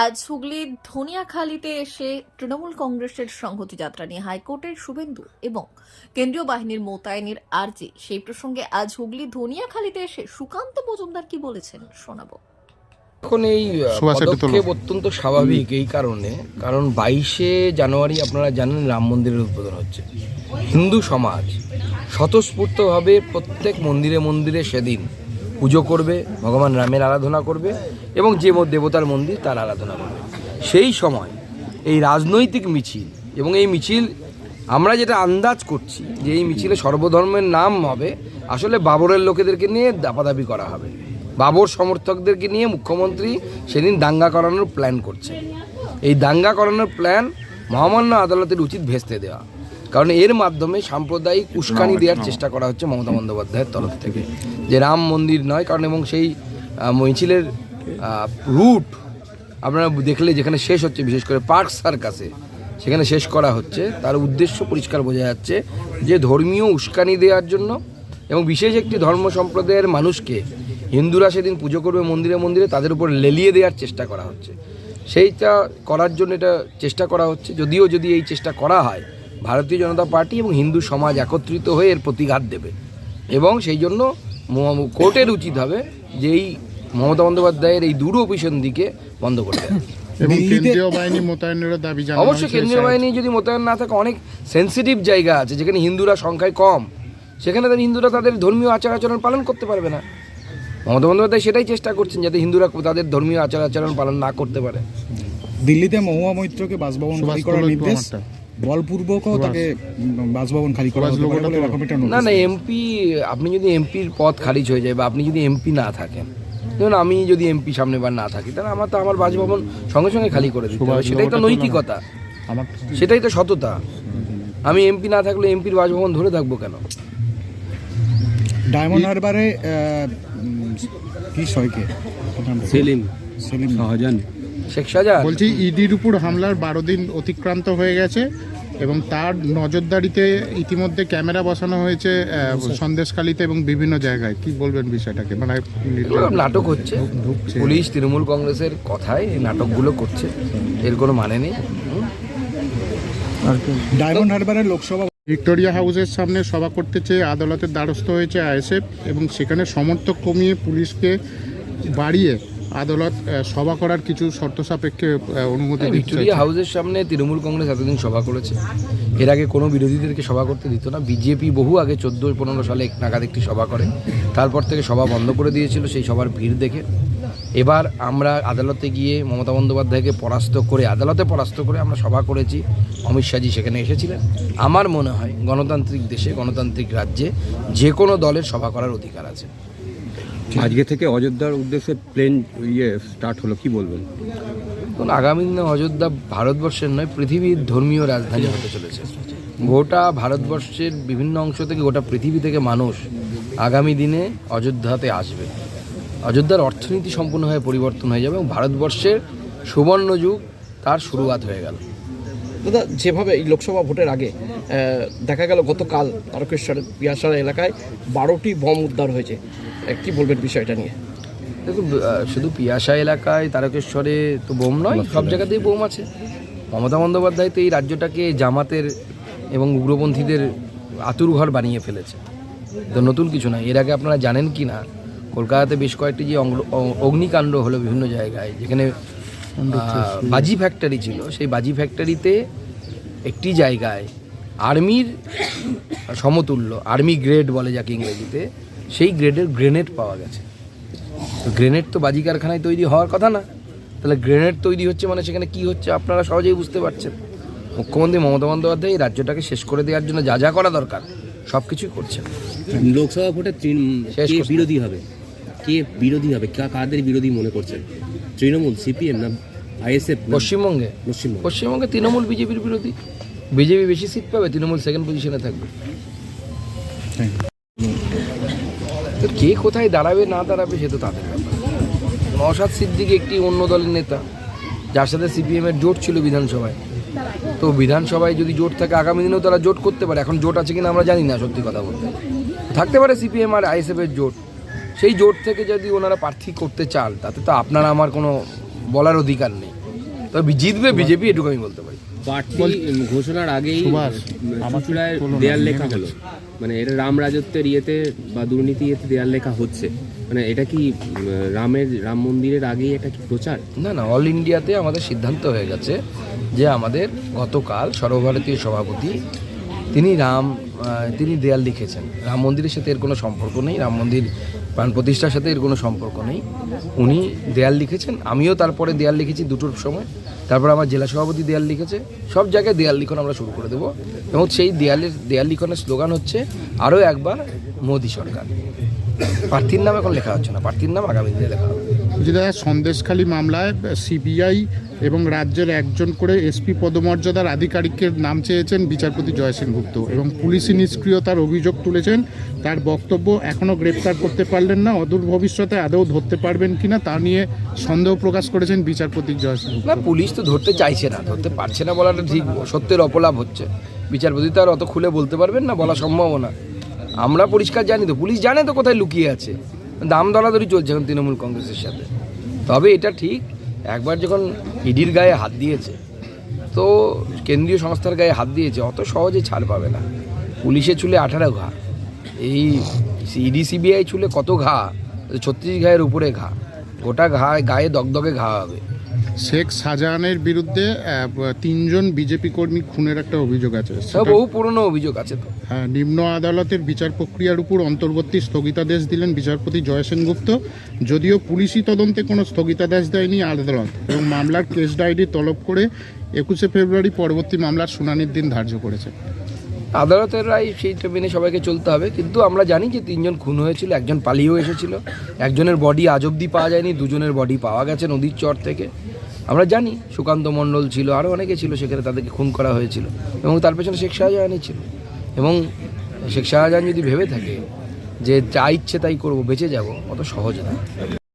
আজ হুগলির ধনিয়াখালীতে এসে তৃণমূল কংগ্রেসের সংহতি যাত্রা নিয়ে হাইকোর্টের শুভেন্দু এবং কেন্দ্রীয় বাহিনীর মোতায়েনের আর্জি। সেই প্রসঙ্গে আজ হুগলি ধনিয়াখালীতে এসে সুকান্ত মজুমদার কি বলেছেন শোনাবো। এখন এই। পদক্ষেপ অত্যন্ত স্বাভাবিক এই কারণে কারণ বাইশে জানুয়ারি আপনারা জানেন রাম মন্দিরের উদ্বোধন হচ্ছে। হিন্দু সমাজ স্বতঃস্ফূর্তভাবে প্রত্যেক মন্দিরে মন্দিরে সেদিন পুজো করবে, ভগবান রামের আরাধনা করবে এবং যে দেবতার মন্দির তার আরাধনা করবে। সেই সময় এই রাজনৈতিক মিছিল এবং এই মিছিল, আমরা যেটা আন্দাজ করছি যে এই মিছিলে সর্বধর্মের নাম হবে, আসলে বাবরের লোকেদেরকে নিয়ে দাপাদাপি করা হবে। বাবর সমর্থকদেরকে নিয়ে মুখ্যমন্ত্রী সেদিন দাঙ্গা করানোর প্ল্যান করছে এই দাঙ্গা করানোর প্ল্যান মহামান্য আদালতের উচিত ভেস্তে দেওয়া। কারণ এর মাধ্যমে সাম্প্রদায়িক উস্কানি দেওয়ার চেষ্টা করা হচ্ছে মমতা বন্দ্যোপাধ্যায়ের তরফ থেকে। যে রাম মন্দির নয় কারণ এবং সেই মিছিলের রুট আপনারা দেখলে যেখানে শেষ হচ্ছে বিশেষ করে পার্ক সার্কাসে সেখানে শেষ করা হচ্ছে। তার উদ্দেশ্য পরিষ্কার বোঝা যাচ্ছে যে ধর্মীয় উস্কানি দেওয়ার জন্য এবং বিশেষ একটি ধর্ম সম্প্রদায়ের মানুষকে হিন্দুরা সেদিন পুজো করবে মন্দিরে মন্দিরে তাদের উপর লেলিয়ে দেওয়ার চেষ্টা করা হচ্ছে। সেইটা করার জন্য এটা চেষ্টা করা হচ্ছে। যদিও যদি এই চেষ্টা করা হয় ভারতীয় জনতা পার্টি এবং হিন্দু সমাজ একত্রিত হয়ে এর প্রতিঘাত দেবে। এবং সেই জন্য কোর্টের উচিত হবে যে এই মমতা বন্দ্যোপাধ্যায়ের এই দূরভিসন দিকে বন্ধ করতে হবে এবং কেন্দ্রীয় বাহিনী মোতায়েনেরও দাবি জানানো অবশ্যই কেন্দ্রীয় বাহিনী যদি মোতায়েন না থাকে অনেক সেন্সিটিভ জায়গা আছে যেখানে হিন্দুরা সংখ্যায় কম। সেখানে তাদের হিন্দুরা তাদের ধর্মীয় আচার আচরণ পালন করতে পারবে না। মমতা বন্দ্যোপাধ্যায় সেটাই চেষ্টা করছেন যাতে হিন্দুরা তাদের ধর্মীয় আচার আচরণ পালন না করতে পারে। দিল্লিতে মহুয়া মৈত্রকে বাসভবন করার নির্দেশ। বলপূর্বকও তাকে বাসভবন খালি করা হতে পারে বলে এরকম একটা না না এমপি আপনি যদি এমপির পদ খারিজ হয়ে যায় বা আপনি যদি এমপি না থাকেন যেমন আমি যদি এমপি সামনে বার না থাকি তাহলে আমার তো আমার বাসভবন সঙ্গে সঙ্গে খালি করে দিতে হবে। সেটাই তো। নৈতিকতা। সেটাই তো সততা। আমি এমপি না থাকলে এমপির বাসভবন ধরে থাকব কেন? ডায়মন্ড হারবারে কি সয়কে সেলিম। সেলিম। শাহজাহান। শেখ শাহজাহান? বলছি ইডির উপর হামলার বারো দিন অতিক্রান্ত হয়ে গেছে এবং তার নজরদারিতে ইতিমধ্যে ক্যামেরা বসানো হয়েছে আহ, সন্দেশখালিতে এবং বিভিন্ন জায়গায়। কি বলবেন বিষয়টাকে? মানে নাটক হচ্ছে। পুলিশ তৃণমূল কংগ্রেসের কথায় এই নাটকগুলো করছে। এর কোনো মানে নেই। ডায়মন্ড হারবারের লোকসভা ভিক্টোরিয়া হাউসের সামনে সভা করতে চেয়ে আদালতের দ্বারস্থ হয়েছে আইএসএফ এবং সেখানে সমর্থক কমিয়ে পুলিশকে বাড়িয়ে আদালত সভা করার কিছু শর্ত সাপেক্ষে অনুমতি ভিক্টোরিয়া হাউসের সামনে তৃণমূল কংগ্রেস এতদিন সভা করেছে। এর আগে কোনো বিরোধীদেরকে সভা করতে দিত না। বিজেপি বহু আগে চোদ্দ পনেরো সালে এক নাগাদ একটি সভা করে। তারপর থেকে সভা বন্ধ করে দিয়েছিল সেই সভার ভিড় দেখে। এবার আমরা আদালতে গিয়ে মমতা বন্দ্যোপাধ্যায়কে পরাস্ত করে আদালতে পরাস্ত করে আমরা সভা করেছি। অমিত শাহজি সেখানে এসেছিলেন। আমার মনে হয় গণতান্ত্রিক দেশে গণতান্ত্রিক রাজ্যে যে কোনো দলের সভা করার অধিকার আছে। আজকে থেকে অযোধ্যার উদ্দেশ্যে প্লেন ইয়ে স্টার্ট হলো কি বলবেন? এখন আগামী দিনে অযোধ্যা ভারতবর্ষের নয় পৃথিবীর ধর্মীয় রাজধানী হতে চলেছে। গোটা ভারতবর্ষের বিভিন্ন অংশ থেকে গোটা পৃথিবী থেকে মানুষ আগামী দিনে অযোধ্যাতে আসবে। অযোধ্যার অর্থনীতি সম্পূর্ণভাবে পরিবর্তন হয়ে যাবে এবং ভারতবর্ষের সুবর্ণ যুগ তার শুরুয়াত হয়ে গেল। দাদা যেভাবে এই লোকসভা ভোটের আগে দেখা গেল গতকাল তারকেশ্বরের পিয়াসার এলাকায় বারোটি বম উদ্ধার হয়েছে। কি বলবেন বিষয়টা নিয়ে? দেখুন শুধু পিয়াসা এলাকায় তারকেশ্বরে তো বোম নয় সব জায়গাতেই বোম আছে। মমতা বন্দ্যোপাধ্যায় তো এই রাজ্যটাকে জামাতের এবং উগ্রপন্থীদের আতুর ঘর বানিয়ে ফেলেছে। তো নতুন কিছু নয় এর আগে আপনারা জানেন কি না কলকাতাতে বেশ কয়েকটি যে অঙ্গ- অগ্নিকাণ্ড হলো বিভিন্ন জায়গায় যেখানে বাজি ফ্যাক্টরি ছিল। সেই বাজি ফ্যাক্টরিতে একটি জায়গায় আর্মির সমতুল্য আর্মি গ্রেড বলে যাকে ইংরেজিতে সেই গ্রেডের গ্রেনেড পাওয়া গেছে। তো গ্রেনেড তো বাজি কারখানায় তৈরি হওয়ার কথা না। তাহলে গ্রেনেড তৈরি হচ্ছে মানে সেখানে কি হচ্ছে আপনারা সহজেই বুঝতে পারছেন। মুখ্যমন্ত্রী মমতা বন্দ্যোপাধ্যায় এই রাজ্যটাকে শেষ করে দেওয়ার জন্য যা যা করা দরকার সব কিছুই করছেন। লোকসভা ভোটে বিরোধী হবে? কে বিরোধী হবে? কা- কাদের বিরোধী মনে করছেন? তৃণমূল সিপিএম না আইএসএফ পশ্চিমবঙ্গে? পশ্চিমবঙ্গ? পশ্চিমবঙ্গে তৃণমূল বিজেপির বিরোধী। বিজেপি বেশি সিট পাবে তৃণমূল সেকেন্ড পজিশনে থাকবে। তো কে কোথায় দাঁড়াবে, না দাঁড়াবে সে তো তাদের ব্যাপার। নওশাদ সিদ্দিক একটি অন্য দলের নেতা, যার সাথে সিপিএম এর জোট ছিল বিধানসভায়। তো বিধানসভায় যদি জোট থাকে, আগামী দিনেও তারা জোট করতে পারে। এখন জোট আছে কিনা আমরা জানি না সত্যি কথা বলতে। থাকতে পারে সিপিএম আর আইএসএফ এর জোট। সেই জোট থেকে যদি ওনারা প্রার্থী করতে চান, তাতে তো আপনারা আমার কোনো বলার অধিকার নেই। তবে জিতবে বিজেপি, এটুকু আমি বলতে পারি। প্রার্থী ঘোষণার আগেই সুভাষ, দেয়াল লেখা হলো। মানে এটা রাম রাজত্বের ইয়েতে বা দুর্নীতি ইয়েতে দেয়াল লেখা হচ্ছে। মানে এটা কি রামের রাম মন্দিরের আগেই এটা কি প্রচার? না না অল ইন্ডিয়াতে আমাদের সিদ্ধান্ত হয়ে গেছে যে আমাদের গতকাল সর্বভারতীয় সভাপতি তিনি রাম তিনি দেয়াল লিখেছেন। রাম মন্দিরের সাথে এর কোনো সম্পর্ক নেই, রাম মন্দির প্রাণ প্রতিষ্ঠার সাথে এর কোনো সম্পর্ক নেই। উনি দেয়াল লিখেছেন, আমিও তারপরে দেয়াল লিখেছি দুটোর সময়। তারপর আমার জেলা সভাপতি দেয়াল লিখেছে, সব জায়গায় দেয়াল লিখন আমরা শুরু করে দেবো। এবং সেই দেয়ালের, দেয়াল লিখনের স্লোগান হচ্ছে আরও একবার মোদী সরকার। প্রার্থীর নাম এখন লেখা হচ্ছে না, প্রার্থীর নাম আগামী দিনে লেখা হবে। সন্দেশখালী মামলায় সিবিআই এবং রাজ্যের একজন করে এসপি পদমর্যাদার আধিকারিকের নাম চেয়েছেন বিচারপতি জয় সেনগুপ্ত এবং পুলিশি নিষ্ক্রিয়তার অভিযোগ তুলেছেন। তার বক্তব্য এখনও গ্রেপ্তার করতে পারলেন না, অদূর ভবিষ্যতে আদৌ ধরতে পারবেন কিনা তা নিয়ে সন্দেহ প্রকাশ করেছেন বিচারপতি জয় সেনগুপ্ত পুলিশ তো ধরতে চাইছে না, ধরতে পারছে না বলাটা ঠিক সত্যের অপলাপ হচ্ছে। বিচারপতি তো আর অত খুলে বলতে পারবেন না, বলা সম্ভব না। আমরা পরিষ্কার জানি তো, পুলিশ জানে তো কোথায় লুকিয়ে আছে। দাম দলাদলি চলছে এখন তৃণমূল কংগ্রেসের সাথে। তবে এটা ঠিক একবার যখন ইডির গায়ে হাত দিয়েছে, তো কেন্দ্রীয় সংস্থার গায়ে হাত দিয়েছে, অত সহজে ছাড় পাবে না। পুলিশে চুলে আঠারো ঘা, এই ইডি সিবিআই চুলে কত ঘা, ছত্রিশ ঘায়ের উপরে ঘা, গোটা ঘা গায়ে দগদগে ঘা হবে। শেখ শাহজাহানের বিরুদ্ধে তিনজন বিজেপি কর্মী খুনের একটা অভিযোগ আছে। বহু পুরনো অভিযোগ আছে তো। হ্যাঁ, নিম্ন আদালতের বিচার প্রক্রিয়ার উপর অন্তর্বর্তী স্থগিতাদেশ দিলেন বিচারপতি জয় সেনগুপ্ত। যদিও পুলিশি তদন্তে কোনো স্থগিতাদেশ দেয়নি আদালত এবং মামলার কেস ডায়েরি তলব করে একুশে ফেব্রুয়ারি পরবর্তী মামলার শুনানির দিন ধার্য করেছে। আদালতের রায় সেইটা মেনে সবাইকে চলতে হবে। কিন্তু আমরা জানি যে তিনজন খুন হয়েছিল, একজন পালিয়েও এসেছিল। একজনের বডি আজ অব্দি পাওয়া যায়নি, দুজনের বডি পাওয়া গেছে নদীর চর থেকে। আমরা জানি সুকান্ত মণ্ডল ছিল আরও অনেকে ছিল সেখানে তাদেরকে খুন করা হয়েছিল এবং তার পেছনে শেখ শাহজাহানই ছিল। এবং শেখ শাহজাহান যদি ভেবে থাকে যে যা ইচ্ছে তাই করব, বেঁচে যাব, অত সহজ না।